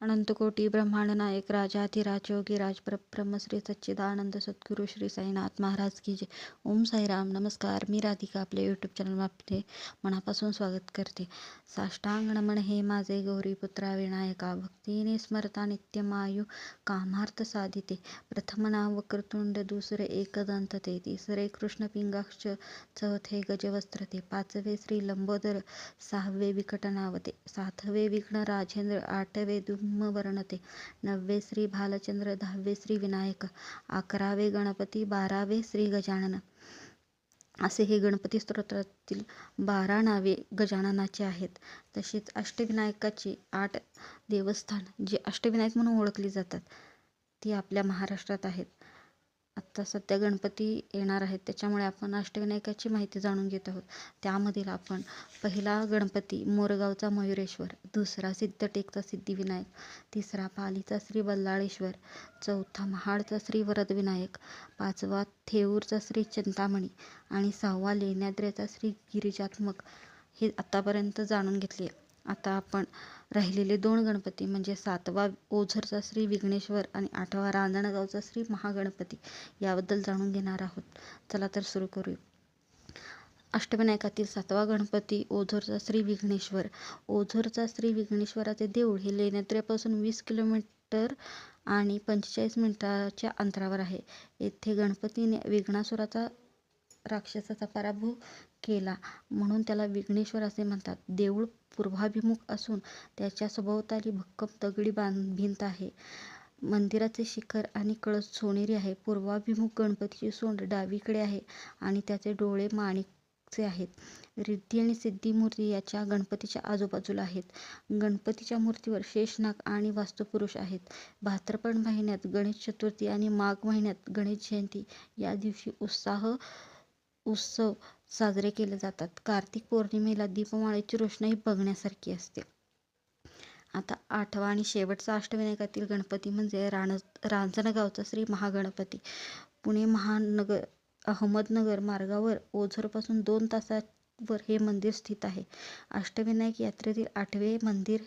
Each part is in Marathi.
अनंतकोटी ब्रह्मांड नायक राजाधिराज योगीराज परब्रह्म श्री सच्चिदानंद सद्गुरू श्री साईनाथ महाराज की जय. ओम साईराम. नमस्कार. मी राधिका आपल्या यूट्यूब चॅनलमध्ये मनापासून स्वागत करते. साष्टांग नमन हे माझे गौरीपुत्रा विनायका भक्तीने स्मरता नित्यमायू कामार्थ साधिते. प्रथम नाव वक्रतुंड दुसरे एकदंत ते तिसरे कृष्ण पिंगाक्ष चौथे गजवस्त्र ते पाचवे श्री लंबोदर सहावे विकटनावते सातवे विघ्न राजेंद्र आठवे वर्णते नववे श्री भालचंद्र दहावे श्री विनायक अकरावे गणपती बारावे श्री गजानन. असे हे गणपती स्तोत्रातील बारा नावे गजाननाची आहेत. तसेच अष्टविनायकाची आठ देवस्थान जे अष्टविनायक म्हणून ओळखली जातात ती आपल्या महाराष्ट्रात आहेत. आता सध्या गणपती येणार आहेत. त्याच्यामुळे आपण अष्टविनायकाची माहिती जाणून घेत आहोत. त्यामधील आपण पहिला गणपती मोरगावचा मयुरेश्वर दुसरा सिद्धटेकचा सिद्धिविनायक तिसरा पालीचा श्री बल्लाळेश्वर चौथा महाडचा श्री वरदविनायक पाचवा थेऊरचा श्री चिंतामणी आणि सहावा लेण्याद्रेचा श्री गिरिजात्मक हे आत्तापर्यंत जाणून घेतले आता आपण राहिलेले दोन गणपती म्हणजे सातवा ओझरचा श्री विघ्नेश्वर आणि आठवा रांजणगावचा श्री महागणपती याबद्दल जाणून घेणार आहोत. चला तर सुरू करूया. अष्टविनायकातील सातवा गणपती ओझरचा श्री विघ्नेश्वर. ओझरचा श्री विघ्नेश्वराचे देऊळ हे लेण्याद्र्यापासून वीस किलोमीटर आणि पंचेचाळीस मिनिटाच्या अंतरावर आहे. येथे गणपतीने विघ्नासुराचा राक्षसाचा पराभव केला. म्हणून त्याला विघ्नेश्वर असे म्हणतात देऊळ पूर्वाभिमुख असून त्याच्या सभोवताली भक्कम दगडी बांध भिंत आहे. मंदिराचे शिखर आणि कळस सोनेरी आहे. पूर्वाभिमुख गणपतीची सोंड डावीकडे आहे आणि त्याचे डोळे माणिकचे आहेत. रिद्धी आणि सिद्धी मूर्ती याच्या गणपतीच्या आजूबाजूला आहेत. गणपतीच्या मूर्तीवर शेषनाग आणि वास्तुपुरुष आहेत. भाद्रपद महिन्यात गणेश चतुर्थी आणि माघ महिन्यात गणेश जयंती. या दिवशी उत्साह उत्सव साजरे केले जातात. कार्तिक पौर्णिमेला दीपमाळेची रोषणाई बघण्यासारखी असते. आता आठवा आणि शेवटचा अष्टविनायकातील गणपती म्हणजे राण रांजणगावचा श्री महागणपती. पुणे महानगर अहमदनगर मार्गावर ओझरपासून दोन तासात वर हे मंदिर स्थित आहे. अष्टविनायक यात्रेतील आठवे मंदिर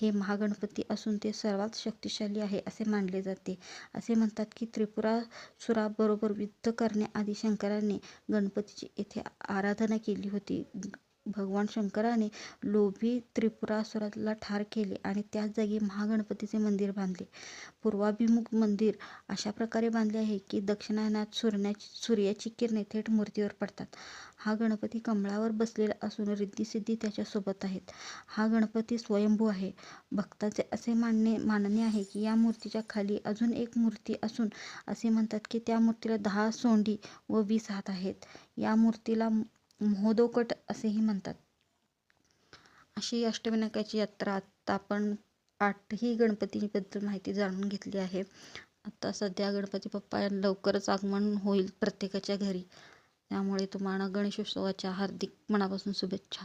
हे महागणपती असून ते सर्वात शक्तिशाली आहे असे मानले जाते. असे म्हणतात की त्रिपुरासुराबरोबर युद्ध करण्याआधी शंकराने गणपतीची येथे आराधना केली होती. भगवान शंकराने लोभी त्रिपुरासुराला ठार केले आणि त्याच जागी महागणपतीचे मंदिर बांधले. पूर्वाभिमुख मंदिर अशा प्रकारे बांधले आहे की दक्षिणायनात सूर्याची सूर्याची किरणे थेट मूर्तीवर पडतात. हा गणपती कमळावर बसलेला असून रिद्धिसिद्धी त्याच्यासोबत आहेत. हा गणपती स्वयंभू आहे. भक्ताचे असे मानणे मानणे आहे की या मूर्तीच्या खाली अजून एक मूर्ती असून असे म्हणतात की त्या मूर्तीला दहा सोंडी व वीस हात आहेत. या मूर्तीला महोदोकट असेही म्हणतात. अशी अष्टविनायकाची यात्रा आत्ता आपण आठही गणपतीबद्दल माहिती जाणून घेतली आहे. आता सध्या गणपती बाप्पा लवकरच आगमन होईल प्रत्येकाच्या घरी. त्यामुळे तुम्हाला गणेशोत्सवाच्या हार्दिक मनापासून शुभेच्छा.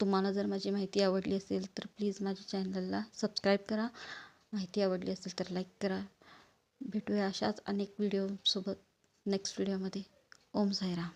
तुम्हाला जर माझी माहिती आवडली असेल तर प्लीज माझ्या चॅनलला सबस्क्राईब करा. माहिती आवडली असेल तर लाईक करा. भेटूया अशाच अनेक व्हिडिओसोबत नेक्स्ट व्हिडिओमध्ये. ओम साईराम.